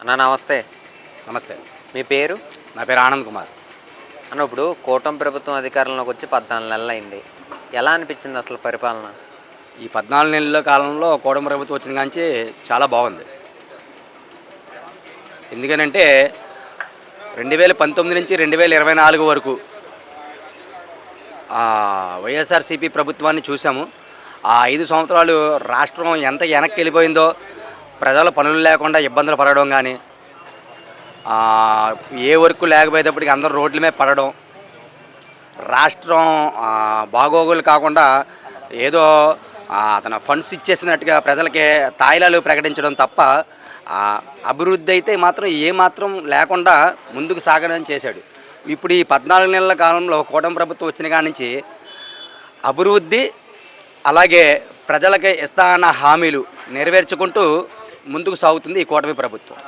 అన్న నమస్తే. నమస్తే. మీ పేరు? నా పేరు ఆనంద్ కుమార్. అన్న ఇప్పుడు కూటమి ప్రభుత్వం అధికారంలోకి వచ్చి పద్నాలుగు నెలలు అయింది ఎలా అనిపించింది అసలు పరిపాలన? ఈ పద్నాలుగు నెలల కాలంలో కూటమి ప్రభుత్వం వచ్చిన కాంచి చాలా బాగుంది. ఎందుకనంటే రెండు వేల పంతొమ్మిది నుంచి రెండు వేల ఇరవై నాలుగు వరకు వైఎస్ఆర్సీపీ ప్రభుత్వాన్ని చూసాము. ఆ ఐదు సంవత్సరాలు రాష్ట్రం ఎంత వెనక్కి వెళ్ళిపోయిందో ప్రజల పనులు లేకుండా ఇబ్బందులు పడడం కానీ ఏ వర్క్ లేకపోయేటప్పటికి అందరూ రోడ్ల మీద పడడం రాష్ట్రం బాగోగులు కాకుండా ఏదో అతను ఫండ్స్ ఇచ్చేసినట్టుగా ప్రజలకి తాయిలాలు ప్రకటించడం తప్ప అభివృద్ధి అయితే మాత్రం ఏమాత్రం లేకుండా ముందుకు సాగడం చేశాడు. ఇప్పుడు ఈ పద్నాలుగు నెలల కాలంలో కూటమి ప్రభుత్వం వచ్చిన కాడి నుంచి అభివృద్ధి అలాగే ప్రజలకి అన్న హామీలు నెరవేర్చుకుంటూ ముందుకు సాగుతుంది ఈ కూటమి ప్రభుత్వం.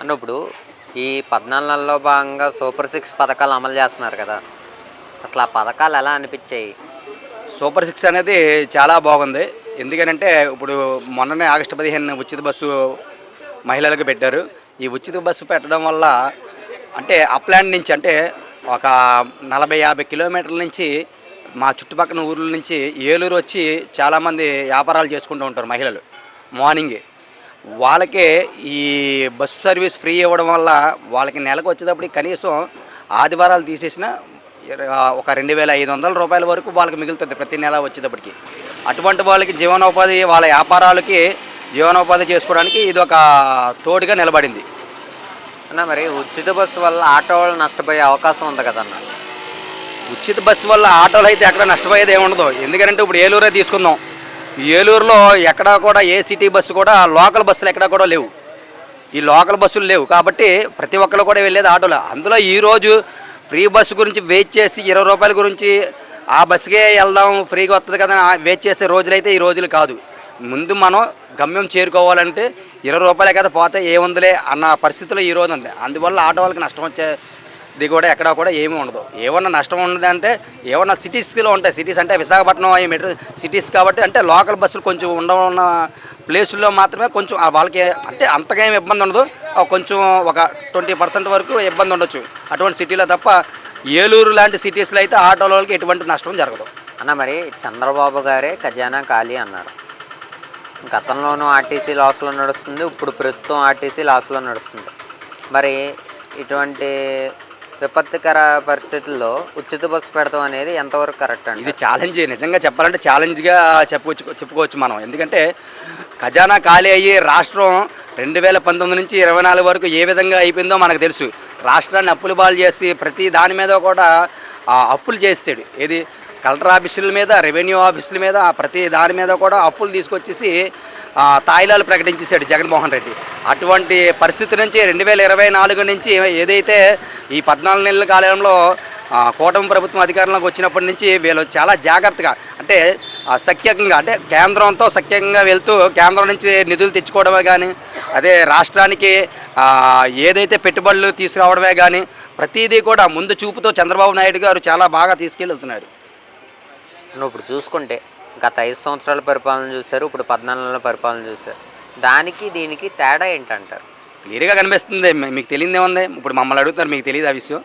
అన్న ఇప్పుడు ఈ పద్నాలుగు నెలల్లో భాగంగా సూపర్ సిక్స్ పథకాలు అమలు చేస్తున్నారు కదా. అసలు ఆ పథకాలు ఎలా అనిపించాయి? సూపర్ సిక్స్ అనేది చాలా బాగుంది. ఎందుకనంటే ఇప్పుడు మొన్ననే ఆగస్టు పదిహేను ఉచిత బస్సు మహిళలకు పెట్టారు. ఈ ఉచిత బస్సు పెట్టడం వల్ల అంటే అప్లాండ్ నుంచి అంటే ఒక నలభై యాభై కిలోమీటర్ల నుంచి మా చుట్టుపక్కల ఊర్ల నుంచి ఏలూరు వచ్చి చాలామంది వ్యాపారాలు చేసుకుంటూ ఉంటారు మహిళలు. మార్నింగే. వాళ్ళకే ఈ బస్సు సర్వీస్ ఫ్రీ ఇవ్వడం వల్ల వాళ్ళకి నెలకు వచ్చేటప్పటికి కనీసం ఆదివారాలు తీసేసిన ఒక రెండు వేల ఐదు వందల రూపాయల వరకు వాళ్ళకి మిగులుతుంది ప్రతి నెల వచ్చేటప్పటికి. అటువంటి వాళ్ళకి జీవనోపాధి వాళ్ళ వ్యాపారాలకి జీవనోపాధి చేసుకోవడానికి ఇది ఒక తోడుగా నిలబడింది. అన్న మరి ఉచిత బస్సు వల్ల ఆటో వాళ్ళు నష్టపోయే అవకాశం ఉంది కదన్న? ఉచిత బస్సు వల్ల ఆటోలు అయితే ఎక్కడ నష్టపోయేది ఏమి ఉండదు ఎందుకంటే ఇప్పుడు ఏలూరే తీసుకుందాం. ఏలూరులో ఎక్కడా కూడా ఏ సిటీ బస్సు కూడా లోకల్ బస్సులు ఎక్కడా కూడా లేవు. ఈ లోకల్ బస్సులు లేవు. కాబట్టి ప్రతి ఒక్కరు కూడా వెళ్ళేది ఆటోలో. అందులో ఈరోజు ఫ్రీ బస్సు గురించి వెయిట్ చేసి ఇరవై రూపాయల గురించి ఆ బస్సుకే వెళ్దాం ఫ్రీగా వస్తుంది కదా వెయిట్ చేసే రోజులైతే ఈ రోజులు కాదు. ముందు మనం గమ్యం చేరుకోవాలంటే ఇరవై రూపాయలే కదా పోతే ఏముందిలే అన్న పరిస్థితిలో ఈ రోజు ఉంది. అందువల్ల ఆటో వాళ్ళకి నష్టం వచ్చే ఇది కూడా ఎక్కడా కూడా ఏమీ ఉండదు. ఏమన్నా నష్టం ఉండదు అంటే ఏమన్నా సిటీస్లో ఉంటాయి. సిటీస్ అంటే విశాఖపట్నం ఈ మెట్రో సిటీస్ కాబట్టి అంటే లోకల్ బస్సులు కొంచెం ఉండవున్న ప్లేసుల్లో మాత్రమే కొంచెం వాళ్ళకి అంటే అంతగా ఏమి ఇబ్బంది ఉండదు. కొంచెం ఒక ట్వంటీ పర్సెంట్ వరకు ఇబ్బంది ఉండొచ్చు. అటువంటి సిటీలో తప్ప ఏలూరు లాంటి సిటీస్లో అయితే ఆటోల వాళ్ళకి ఎటువంటి నష్టం జరగదు. అన్న మరి చంద్రబాబు గారే ఖజానా ఖాళీ అన్నారు. గతంలోనూ ఆర్టీసీ లాస్లో నడుస్తుంది. ఇప్పుడు ప్రస్తుతం ఆర్టీసీ లాస్లో నడుస్తుంది. మరి ఇటువంటి విపత్తికర పరిస్థితుల్లో ఉచిత బస్సు పెడతాం అనేది ఎంతవరకు కరెక్ట్ అండి ఇది ఛాలెంజ్ నిజంగా చెప్పాలంటే ఛాలెంజ్గా చెప్పుకోవచ్చు చెప్పుకోవచ్చు మనం. ఎందుకంటే ఖజానా ఖాళీ అయ్యి రాష్ట్రం రెండు వేల పంతొమ్మిది నుంచి ఇరవై నాలుగు వరకు ఏ విధంగా అయిపోయిందో మనకు తెలుసు. రాష్ట్రాన్ని అప్పులు బాలు చేసి ప్రతి దాని మీద కూడా అప్పులు చేస్తాడు ఏది? కలెక్టర్ ఆఫీసుల మీద రెవెన్యూ ఆఫీసుల మీద ప్రతి దాని మీద కూడా అప్పులు తీసుకొచ్చేసి తాయిలాలు ప్రకటించేశాడు జగన్మోహన్ రెడ్డి. అటువంటి పరిస్థితి నుంచి రెండు వేల ఇరవై నాలుగు నుంచి ఏదైతే ఈ పద్నాలుగు నెలల కాలంలో కూటమి ప్రభుత్వం అధికారంలోకి వచ్చినప్పటి నుంచి వీళ్ళు చాలా జాగ్రత్తగా అంటే సఖ్యంగా అంటే కేంద్రంతో సఖ్యంగా వెళ్తూ కేంద్రం నుంచి నిధులు తెచ్చుకోవడమే కానీ అదే రాష్ట్రానికి ఏదైతే పెట్టుబడులు తీసుకురావడమే కానీ ప్రతిదీ కూడా ముందు చూపుతో చంద్రబాబు నాయుడు గారు చాలా బాగా తీసుకెళ్తున్నారు. నువ్వు ఇప్పుడు చూసుకుంటే గత ఐదు సంవత్సరాల పరిపాలన చూశారు ఇప్పుడు పద్నాలుగు నెలల పరిపాలన చూశారు. దానికి దీనికి తేడా ఏంటంటారు? క్లియర్గా కనిపిస్తుంది. మీకు తెలియదు ఏముంది ఇప్పుడు మమ్మల్ని అడుగుతున్నారు మీకు తెలియదు ఆ విషయం?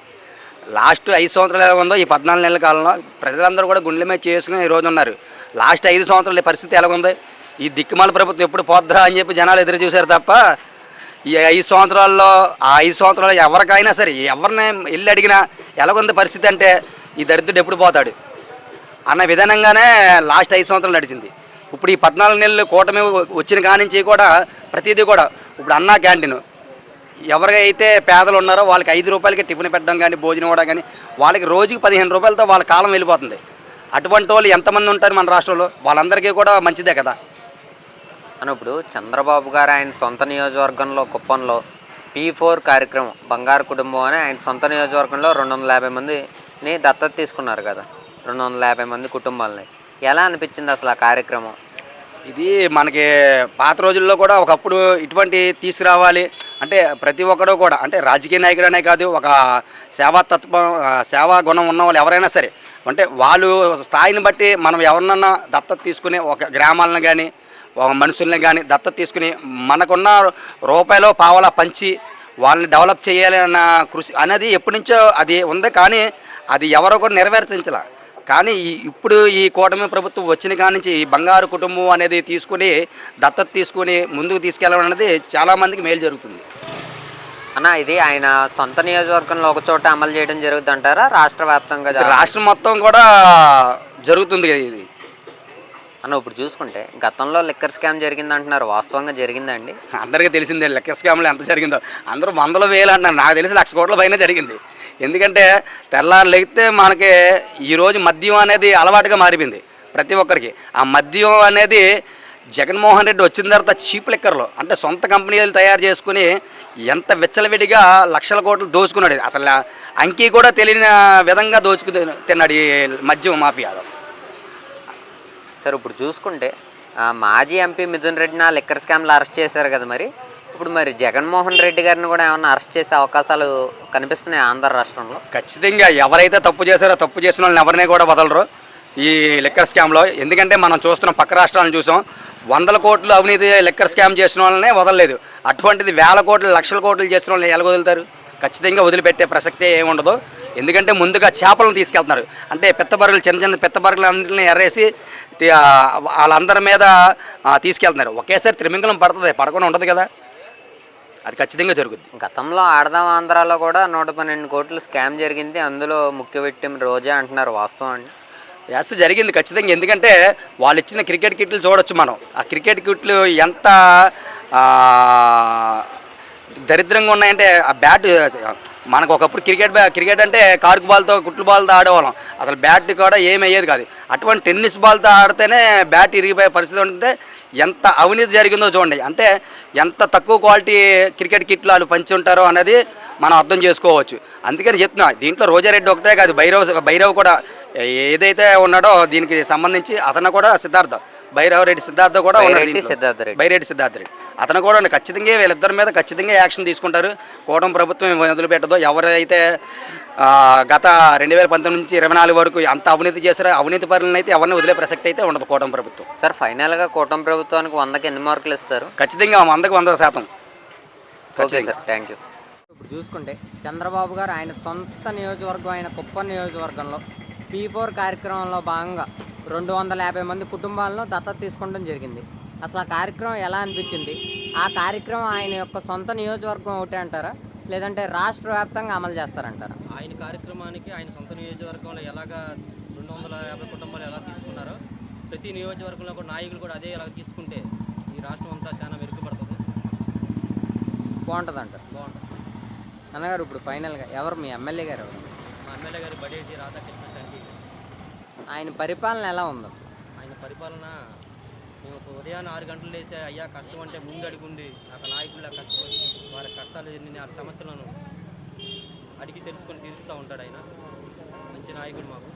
లాస్ట్ ఐదు సంవత్సరాలు ఎలా ఉందో ఈ పద్నాలుగు నెలల కాలంలో ప్రజలందరూ కూడా గుండెల మీద చేసుకుని ఈ రోజు ఉన్నారు. లాస్ట్ ఐదు సంవత్సరాల పరిస్థితి ఎలా ఉంది? ఈ దిక్కుమాల ప్రభుత్వం ఎప్పుడు పోద్రా అని చెప్పి జనాలు ఎదురు చూశారు తప్ప ఈ ఐదు సంవత్సరాల్లో ఆ ఐదు సంవత్సరాలు ఎవరికైనా సరే ఎవరిని వెళ్ళి అడిగినా ఎలాగుంది పరిస్థితి అంటే ఈ దరిద్రుడు ఎప్పుడు పోతాడు? అన్న విధానంగానే లాస్ట్ ఐదు సంవత్సరాలు నడిచింది. ఇప్పుడు ఈ పద్నాలుగు నెలలు కూటమి వచ్చిన కానించి కూడా ప్రతిదీ కూడా ఇప్పుడు అన్నా క్యాంటీన్. ఎవరైతే పేదలు ఉన్నారో వాళ్ళకి ఐదు రూపాయలకి టిఫిన్ పెట్టడం కానీ భోజనం ఇవ్వడం కానీ వాళ్ళకి రోజుకి పదిహేను రూపాయలతో వాళ్ళ కాలం వెళ్ళిపోతుంది. అటువంటి వాళ్ళు ఎంతమంది ఉంటారు మన రాష్ట్రంలో? వాళ్ళందరికీ కూడా మంచిదే కదా. అని ఇప్పుడు చంద్రబాబు గారు ఆయన సొంత నియోజకవర్గంలో కుప్పంలో పీ ఫోర్ కార్యక్రమం బంగారు కుటుంబం అని ఆయన సొంత నియోజకవర్గంలో రెండు వందల యాభై మందిని దత్తత తీసుకున్నారు కదా. రెండు వందల యాభై మంది కుటుంబాలని. ఎలా అనిపించింది అసలు ఆ కార్యక్రమం? ఇది మనకి పాత రోజుల్లో కూడా ఒకప్పుడు ఇటువంటి తీసుకురావాలి. అంటే ప్రతి ఒక్కడూ కూడా అంటే రాజకీయ నాయకుడు అనే కాదు ఒక సేవా తత్వం సేవా గుణం ఉన్న వాళ్ళు ఎవరైనా సరే అంటే వాళ్ళు స్థాయిని బట్టి మనం ఎవరినన్నా దత్తత తీసుకుని ఒక గ్రామాలను కానీ ఒక మనుషుల్ని కానీ దత్తత తీసుకుని మనకున్న రూపాయలో పావలా పంచి వాళ్ళని డెవలప్ చేయాలి అన్న కృషి అనేది ఎప్పటి నుంచో అది ఉంది కానీ అది ఎవరో కూడా నెరవేర్చించాల కానీ ఇప్పుడు ఈ కూటమి ప్రభుత్వం వచ్చిన కాడి నుంచి ఈ బంగారు కుటుంబం అనేది తీసుకుని దత్తత తీసుకుని ముందుకు తీసుకెళ్ళడం అనేది చాలామందికి మేలు జరుగుతుంది. అన్న ఇది ఆయన సొంత నియోజకవర్గంలో ఒక చోట అమలు చేయడం జరుగుతుంది అంటారా? రాష్ట్ర వ్యాప్తంగా రాష్ట్రం మొత్తం కూడా జరుగుతుంది కదా ఇది. అన్న ఇప్పుడు చూసుకుంటే గతంలో లిక్కర్ స్కామ్ జరిగింది అంటున్నారు. వాస్తవంగా జరిగిందండి. అందరికీ తెలిసిందే లెక్క స్కామ్లో ఎంత జరిగిందో. అందరూ వందల వేలు అంటున్నారు నాకు తెలిసి లక్ష కోట్ల పైన జరిగింది. ఎందుకంటే తెల్లారు లేగితే మనకి ఈరోజు మద్యం అనేది అలవాటుగా మారిపోయింది ప్రతి ఒక్కరికి. ఆ మద్యం అనేది జగన్మోహన్ రెడ్డి వచ్చిన తర్వాత చీప్ లెక్కర్లో. అంటే సొంత కంపెనీలు తయారు చేసుకుని ఎంత విచ్చలవిడిగా లక్షల కోట్లు దోచుకున్నాడు. అసలు అంకీ కూడా తెలియని విధంగా దోచుకు తిన్నాడు ఈ మద్యం మాఫియాలో. సార్ ఇప్పుడు చూసుకుంటే మాజీ ఎంపీ మిథున్ రెడ్డిని లిక్కర్ స్కామ్లో అరెస్ట్ చేశారు కదా మరి. ఇప్పుడు మరి జగన్మోహన్ రెడ్డి గారిని కూడా ఏమన్నా అరెస్ట్ చేసే అవకాశాలు కనిపిస్తున్నాయి ఆంధ్ర రాష్ట్రంలో? ఖచ్చితంగా ఎవరైతే తప్పు చేశారో తప్పు చేసిన వాళ్ళని ఎవరిని కూడా వదలరు. ఈ లిక్కర్ స్కామ్లో ఎందుకంటే మనం చూస్తున్నాం పక్క రాష్ట్రాలను చూసాం. వందల కోట్లు అవినీతి లిక్కర్ స్కామ్ చేసిన వాళ్ళనే వదలలేదు. అటువంటిది వేల కోట్లు లక్షల కోట్లు చేసిన వాళ్ళని ఎలా వదులుతారు? ఖచ్చితంగా వదిలిపెట్టే ప్రసక్తే ఏముండదు ఎందుకంటే ముందుగా చేపలను తీసుకెళ్తున్నారు. అంటే పెత్తబరుగులు చిన్న చిన్న పెద్ద బరుగులు ఎర్రేసి వాళ్ళందరి మీద తీసుకెళ్తున్నారు. ఒకేసారి త్రిమింగలం పడుతుంది పడకుండా ఉండదు కదా. అది ఖచ్చితంగా జరుగుద్ది. గతంలో ఆడదాం ఆంధ్రాలో కూడా నూట పన్నెండు కోట్లు స్కామ్ జరిగింది. అందులో ముఖ్య విక్టిమ్ రోజా అంటున్నారు వాస్తవం అండి. ఎస్ జరిగింది ఖచ్చితంగా. ఎందుకంటే వాళ్ళు ఇచ్చిన క్రికెట్ కిట్లు చూడొచ్చు మనం. ఆ క్రికెట్ కిట్లు ఎంత దరిద్రంగా ఉన్నాయంటే ఆ బ్యాట్ మనకు ఒకప్పుడు క్రికెట్ బ్యా క్రికెట్ అంటే కార్కు బాల్తో కుట్లు బాల్తో ఆడేవాళ్ళం. అసలు బ్యాట్ కూడా ఏమి అయ్యేది కాదు. అటువంటి టెన్నిస్ బాల్తో ఆడితేనే బ్యాట్ ఇరిగిపోయే పరిస్థితి ఉంటే ఎంత అవినీతి జరిగిందో చూడండి. అంటే ఎంత తక్కువ క్వాలిటీ క్రికెట్ కిట్లు వాళ్ళు పంచి ఉంటారో అనేది మనం అర్థం చేసుకోవచ్చు. అందుకని చెప్తున్నా దీంట్లో రోజారెడ్డి ఒకటే కాదు భైరవ్ భైరవ్ కూడా ఏదైతే ఉన్నాడో దీనికి సంబంధించి అతను కూడా సిద్ధార్థ. భైరవ్ రెడ్డి సిద్ధార్థ కూడా ఉన్నాడు బైరెడ్డి దీంట్లో. సిద్ధార్థ రెడ్డి. బైరెడ్డి సిద్ధార్థ రెడ్డి అతను కూడా. ఖచ్చితంగా వీళ్ళిద్దరి మీద ఖచ్చితంగా యాక్షన్ తీసుకుంటారు కూటమి ప్రభుత్వం వదిలిపెట్టదు ఎవరైతే గత రెండు వేల పంతొమ్మిది నుంచి ఇరవై నాలుగు వరకు అంత అవినీతి చేశారో అవినీతి పరులను అయితే ఎవరిని వదిలే ప్రసక్తి అయితే ఉండదు కూటమి ప్రభుత్వం సార్ ఫైనల్గా కూటమి ప్రభుత్వానికి వందకి ఎన్ని మార్కులు ఇస్తారు ఖచ్చితంగా వందకు వంద శాతం థ్యాంక్ యూ ఇప్పుడు చూసుకుంటే చంద్రబాబు గారు ఆయన సొంత నియోజకవర్గం ఆయన కుప్పం నియోజకవర్గంలో పీ ఫోర్ కార్యక్రమంలో భాగంగా రెండు వందల యాభై మంది కుటుంబాలను దత్తత తీసుకోవడం జరిగింది. అసలు ఆ కార్యక్రమం ఎలా అనిపించింది? ఆ కార్యక్రమం ఆయన యొక్క సొంత నియోజకవర్గం ఒకటే అంటారా? లేదంటే రాష్ట్ర వ్యాప్తంగా అమలు చేస్తారంటారా? ఆయన కార్యక్రమానికి ఆయన సొంత నియోజకవర్గంలో ఎలాగా రెండు వందల యాభై కుటుంబాలు ఎలా తీసుకున్నారో ప్రతి నియోజకవర్గంలో కూడా నాయకులు కూడా అదే ఎలా తీసుకుంటే ఈ రాష్ట్రం అంతా చాలా మెరుగుపడుతుంది. బాగుంటుంది అంటారు బాగుంటుంది. అన్నగారు ఇప్పుడు ఫైనల్గా ఎవరు మీ ఎమ్మెల్యే గారు ఎవరు? మా ఎమ్మెల్యే గారి బడేటి రాధాకృష్ణ చంటి ఆయన పరిపాలన ఎలా ఉంది ఆయన పరిపాలన మేము ఒక ఉదయాన్నే ఆరు గంటలు లేసే అయ్యా కష్టం అంటే ముందు అడుగుండి ఒక నాయకుల కష్టపడి వారి కష్టాలు ఆ సమస్యలను అడిగి తెలుసుకొని తీరుస్తూ ఉంటాడు ఆయన. మంచి నాయకుడు మాకు.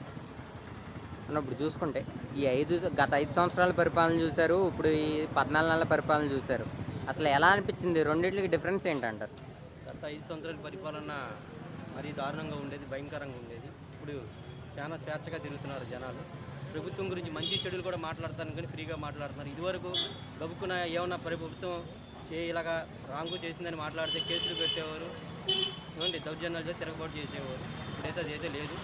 ఇప్పుడు చూసుకుంటే ఈ ఐదు గత ఐదు సంవత్సరాల పరిపాలన చూశారు ఇప్పుడు ఈ పద్నాలుగు నెలల పరిపాలన చూశారు. అసలు ఎలా అనిపించింది? రెండింటికి డిఫరెన్స్ ఏంటంటారు? గత ఐదు సంవత్సరాల పరిపాలన మరీ దారుణంగా ఉండేది భయంకరంగా ఉండేది. ఇప్పుడు చాలా స్వేచ్ఛగా తిరుగుతున్నారు జనాలు. ప్రభుత్వం గురించి మంచి చెడులు కూడా మాట్లాడతాను కానీ ఫ్రీగా మాట్లాడుతున్నారు. ఇదివరకు గబుక్కున ఏమన్నా ప్రభుత్వం చే ఇలాగా రాంగు చేసిందని మాట్లాడితే కేసులు పెట్టేవారు. ఏమండి దౌర్జన్యాలు తిరగబాటు చేసేవారు. ఇప్పుడైతే అదైతే లేదు.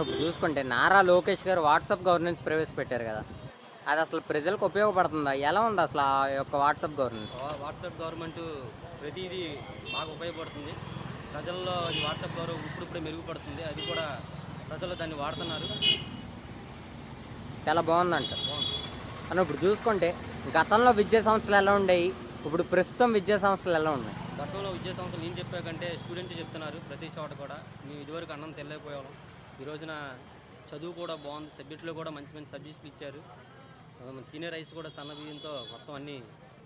ఇప్పుడు చూసుకుంటే నారా లోకేష్ గారు వాట్సాప్ గవర్నెన్స్ ప్రవేశపెట్టారు కదా. అది అసలు ప్రజలకు ఉపయోగపడుతుందా? ఎలా ఉంది అసలు ఆ యొక్క వాట్సాప్ గవర్నెన్స్? వా- వాట్సాప్ గవర్నమెంట్ ప్రతిదీ బాగా ఉపయోగపడుతుంది. ప్రజల్లో ఈ వాట్సాప్ గౌరవం ఇప్పుడిప్పుడే మెరుగుపడుతుంది. అది కూడా ప్రజలు దాన్ని వాడుతున్నారు. చాలా బాగుందంట. మనం ఇప్పుడు చూసుకుంటే గతంలో విద్యా సంస్థలు ఎలా ఉండేవి? ఇప్పుడు ప్రస్తుతం విద్యా సంస్థలు ఎలా ఉన్నాయి? గతంలో విద్యా సంస్థలు నేను చెప్పాకంటే స్టూడెంట్ చెప్తున్నారు ప్రతి చోట కూడా. మేము ఇదివరకు అన్నం తెల్లైపోయాము ఈ రోజున చదువు కూడా బాగుంది. సబ్జెక్టులో కూడా మంచి మంచి సబ్జెక్టులు ఇచ్చారు. తినే రైస్ కూడా సన్న బియ్యంతో మొత్తం అన్నీ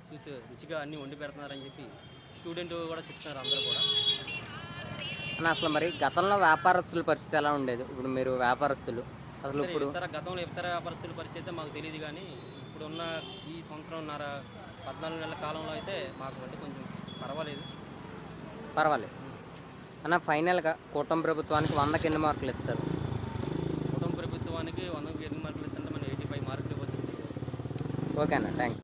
చూసి రుచిగా అన్నీ వండి పెడుతున్నారని చెప్పి స్టూడెంట్ కూడా చెప్తున్నారు అందరూ కూడా. అని అసలు మరి గతంలో వ్యాపారస్తుల పరిస్థితి ఎలా ఉండేది? ఇప్పుడు మీరు వ్యాపారస్తులు అసలు ఇప్పుడు ఇతర గతంలో ఇతర వ్యాపారస్తుల పరిస్థితి అయితే మాకు తెలియదు కానీ ఇప్పుడున్న ఈ సంవత్సరంన్నర పద్నాలుగు నెలల కాలంలో అయితే మాకు అంటే కొంచెం పర్వాలేదు. పర్వాలేదు. అన్న ఫైనల్గా కూటమి ప్రభుత్వానికి వందకి ఎన్ని మార్కులు ఇస్తారు? కుటుంబ ప్రభుత్వానికి వందకు ఎన్ని మార్కులు ఇస్తుంటే మనం ఎయిటీ ఫైవ్ మార్కులు ఇవ్వచ్చు. ఓకే అన్న థ్యాంక్